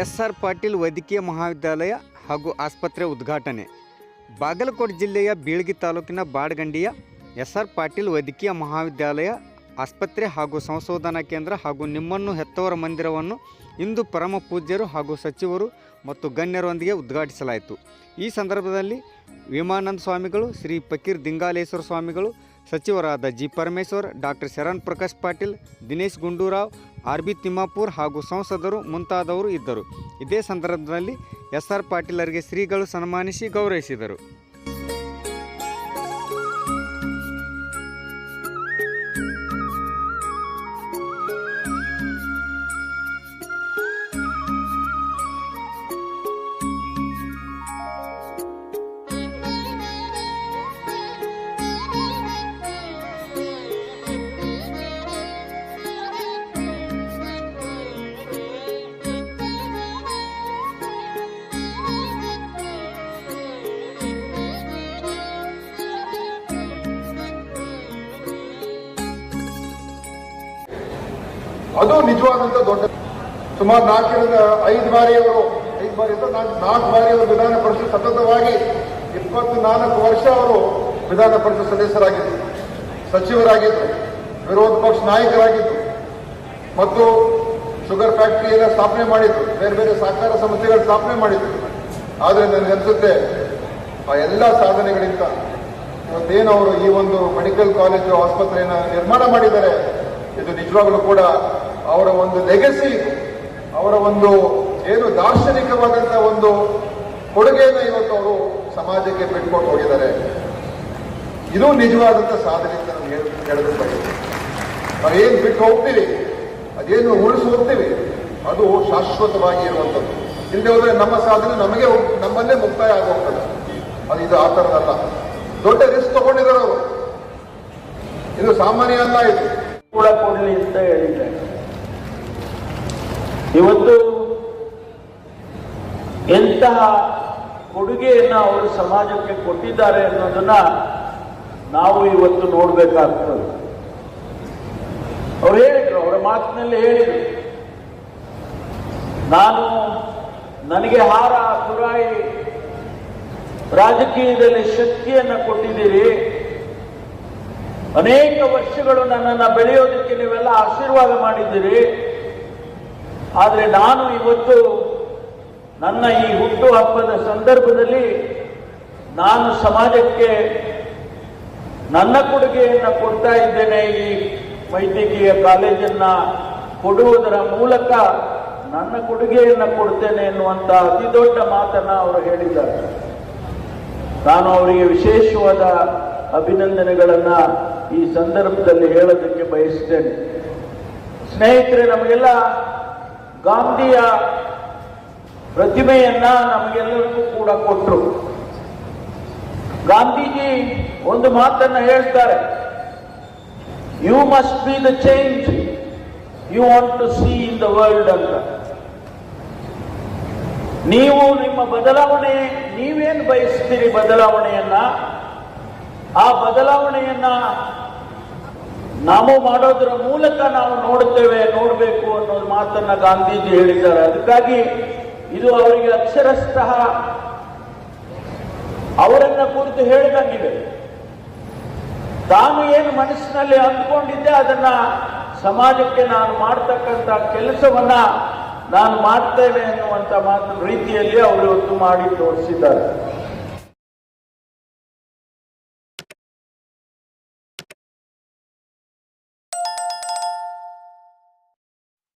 S R Patil ವೈದ್ಯಕೀಯ ಮಹಾವಿದ್ಯಾಲಯ ಹಾಗೂ ಆಸ್ಪತ್ರೆ ಉದ್ಘಾಟನೆ. ಬಾಗಲಕೋಟೆ ಜಿಲ್ಲೆಯ ಬೀಳ್ಗಿ ತಾಲೂಕಿನ ಬಾಡಗಂಡಿಯ ಎಸ್ ಆರ್ ಪಾಟೀಲ್ ವೈದ್ಯಕೀಯ ಮಹಾವಿದ್ಯಾಲಯ ಆಸ್ಪತ್ರೆ ಹಾಗೂ ಸಂಶೋಧನಾ ಕೇಂದ್ರ ಹಾಗೂ ನಿಮ್ಮನ್ನು ಹೆತ್ತವರ ಮಂದಿರವನ್ನು ಇಂದು ಪರಮ ಪೂಜ್ಯರು ಹಾಗೂ ಸಚಿವರು ಮತ್ತು ಗಣ್ಯರೊಂದಿಗೆ ಉದ್ಘಾಟಿಸಲಾಯಿತು. ಈ ಸಂದರ್ಭದಲ್ಲಿ ವಿಮಾನಂದ ಸ್ವಾಮಿಗಳು, ಶ್ರೀ ಫಕೀರ್ ದಿಂಗಾಲೇಶ್ವರ ಸ್ವಾಮಿಗಳು ಸಚಿವರಾದ G Parameshwar, doctor Sharan Prakash Patil, Dinesh Gundurao, R B Timmapur ಹಾಗೂ ಸಂಸದರು ಮುಂತಾದವರು ಇದ್ದರು. ಇದೇ ಸಂದರ್ಭದಲ್ಲಿ ಎಸ್ ಆರ್ ಪಾಟೀಲರಿಗೆ ಶ್ರೀಗಳು ಸನ್ಮಾನಿಸಿ ಗೌರವಿಸಿದರು. ಅದು ನಿಜವಾದಂತ ದೊಡ್ಡ ಸುಮಾರು ನಾಲ್ಕರಿಂದ ಐದು ಬಾರಿ ಅವರು ಐದು ಬಾರಿ ಅಂತ ನಾಲ್ಕು ನಾಲ್ಕು ಬಾರಿ ಅವರು ವಿಧಾನ ಪರಿಷತ್ ಸತತವಾಗಿ ಇಪ್ಪತ್ನಾಲ್ಕು ವರ್ಷ ಅವರು ವಿಧಾನ ಪರಿಷತ್ ಸದಸ್ಯರಾಗಿದ್ದರು ಸಚಿವರಾಗಿದ್ದರು ವಿರೋಧ ಪಕ್ಷ ನಾಯಕರಾಗಿದ್ದರು ಮತ್ತು ಶುಗರ್ ಫ್ಯಾಕ್ಟರಿಯನ್ನು ಸ್ಥಾಪನೆ ಮಾಡಿದ್ರು, ಬೇರೆ ಬೇರೆ ಸಹಕಾರ ಸಂಸ್ಥೆಗಳು ಸ್ಥಾಪನೆ ಮಾಡಿದ್ರು. ಆದರೆ ನನಗನ್ಸುತ್ತೆ ಆ ಎಲ್ಲ ಸಾಧನೆಗಳಿಂದ ಇವತ್ತೇನು ಅವರು ಈ ಒಂದು ಮೆಡಿಕಲ್ ಕಾಲೇಜು ಆಸ್ಪತ್ರೆಯನ್ನು ನಿರ್ಮಾಣ ಮಾಡಿದ್ದಾರೆ, ಇದು ನಿಜವಾಗಲೂ ಕೂಡ ಅವರ ಒಂದು ಲೆಗಸಿ ಅವರ ಒಂದು ಏನು ದಾರ್ಶನಿಕವಾದಂತಹ ಒಂದು ಕೊಡುಗೆಯನ್ನು ಇವತ್ತು ಅವರು ಸಮಾಜಕ್ಕೆ ಬಿಟ್ಕೊಂಡು ಹೋಗಿದ್ದಾರೆ. ಇದು ನಿಜವಾದಂತ ಸಾಧನೆ ಅಂತ ಹೇಳಿ ಹೇಳಬೇಕು ಬಯಸ್ತೀನಿ. ನಾವೇನು ಬಿಟ್ಟು ಹೋಗ್ತೀವಿ, ಅದೇನು ಉಳಿಸಿ ಹೋಗ್ತೀವಿ, ಅದು ಶಾಶ್ವತವಾಗಿ ಇರುವಂಥದ್ದು ಇಲ್ಲದೆ ಹೋದ್ರೆ ನಮ್ಮ ಸಾಧನೆ ನಮಗೆ ನಮ್ಮಲ್ಲೇ ಮುಕ್ತಾಯ ಆಗೋಗ್ತದೆ ಅದು ಇದು ಆ ಥರದಲ್ಲ ದೊಡ್ಡ ರಿಸ್ಕ್ ತಗೊಂಡಿದ್ದಾರೆ ಅವರು. ಇದು ಸಾಮಾನ್ಯ ಅಲ್ಲ ಇದು. ಕೂಡ ಕೊಡಲಿ ಅಂತ ಹೇಳಿದ್ದಾರೆ. ಇವತ್ತು ಎಂತಹ ಕೊಡುಗೆಯನ್ನು ಅವರು ಸಮಾಜಕ್ಕೆ ಕೊಟ್ಟಿದ್ದಾರೆ ಅನ್ನೋದನ್ನ ನಾವು ಇವತ್ತು ನೋಡ್ಬೇಕಾಗ್ತದೆ. ಅವ್ರು ಹೇಳಿದ್ರು, ಅವರ ಮಾತಿನಲ್ಲಿ ಹೇಳಿದ್ರು. ನಾನು ನನಗೆ ಹಾರ, ತುರಾಯಿ ರಾಜಕೀಯದಲ್ಲಿ ಶಕ್ತಿಯನ್ನು ಕೊಟ್ಟಿದ್ದೀರಿ. ಅನೇಕ ವರ್ಷಗಳು ನನ್ನನ್ನು ಬೆಳೆಯೋದಕ್ಕೆ ನೀವೆಲ್ಲ ಆಶೀರ್ವಾದ ಮಾಡಿದ್ದೀರಿ. ಆದರೆ ನಾನು ಇವತ್ತು ನನ್ನ ಈ ಹುಟ್ಟು ಹಬ್ಬದ ಸಂದರ್ಭದಲ್ಲಿ ನಾನು ಸಮಾಜಕ್ಕೆ ನನ್ನ ಕೊಡುಗೆಯನ್ನು ಕೊಡ್ತಾ ಇದ್ದೇನೆ ಈ ವೈದ್ಯಕೀಯ ಕಾಲೇಜನ್ನು ಕೊಡುವುದರ ಮೂಲಕ ನನ್ನ ಕೊಡುಗೆಯನ್ನು ಕೊಡ್ತೇನೆ ಎನ್ನುವಂಥ ಅತಿ ದೊಡ್ಡ ಮಾತನ್ನು ಅವರು ಹೇಳಿದ್ದಾರೆ. ನಾನು ಅವರಿಗೆ ವಿಶೇಷವಾದ ಅಭಿನಂದನೆಗಳನ್ನು ಈ ಸಂದರ್ಭದಲ್ಲಿ ಹೇಳೋದಕ್ಕೆ ಬಯಸ್ತೇನೆ. ಸ್ನೇಹಿತರೆ, ನಮಗೆಲ್ಲ ಗಾಂಧಿಯ ಪ್ರತಿಮೆಯನ್ನ ನಮಗೆಲ್ಲರಿಗೂ ಕೂಡ ಕೊಟ್ಟರು ಗಾಂಧೀಜಿ ಒಂದು ಮಾತನ್ನ ಹೇಳ್ತಾರೆ you must be the change you want to see in the world ಅಂತ. ನೀವು ನಿಮ್ಮ ಬದಲಾವಣೆ, ನೀವೇನು ಬಯಸ್ತೀರಿ ಬದಲಾವಣೆಯನ್ನ? ಆ ಬದಲಾವಣೆಯನ್ನ ನಾವು ಮಾಡೋದರ ಮೂಲಕ ನಾವು ನೋಡುತ್ತೇವೆ, ನೋಡಬೇಕು ಅನ್ನೋ ಮಾತನ್ನ ಗಾಂಧೀಜಿ ಹೇಳಿದ್ದಾರೆ. ಅದಕ್ಕಾಗಿ ಇದು ಅವರಿಗೆ ಅಕ್ಷರಸ್ಥಃ ಅವರನ್ನ ಕುರಿತು ಹೇಳಿದಂಗಿದೆ. ತಾನು ಏನು ಮನಸ್ಸಿನಲ್ಲಿ ಅಂದ್ಕೊಂಡಿದ್ದೆ, ಅದನ್ನ ಸಮಾಜಕ್ಕೆ ನಾನು ಮಾಡ್ತಕ್ಕಂತ ಕೆಲಸವನ್ನ ನಾನು ಮಾಡ್ತೇನೆ ಅನ್ನುವಂಥ ಮಾತು ರೀತಿಯಲ್ಲಿ ಅವರು ಇವತ್ತು ಮಾಡಿ ತೋರಿಸಿದ್ದಾರೆ.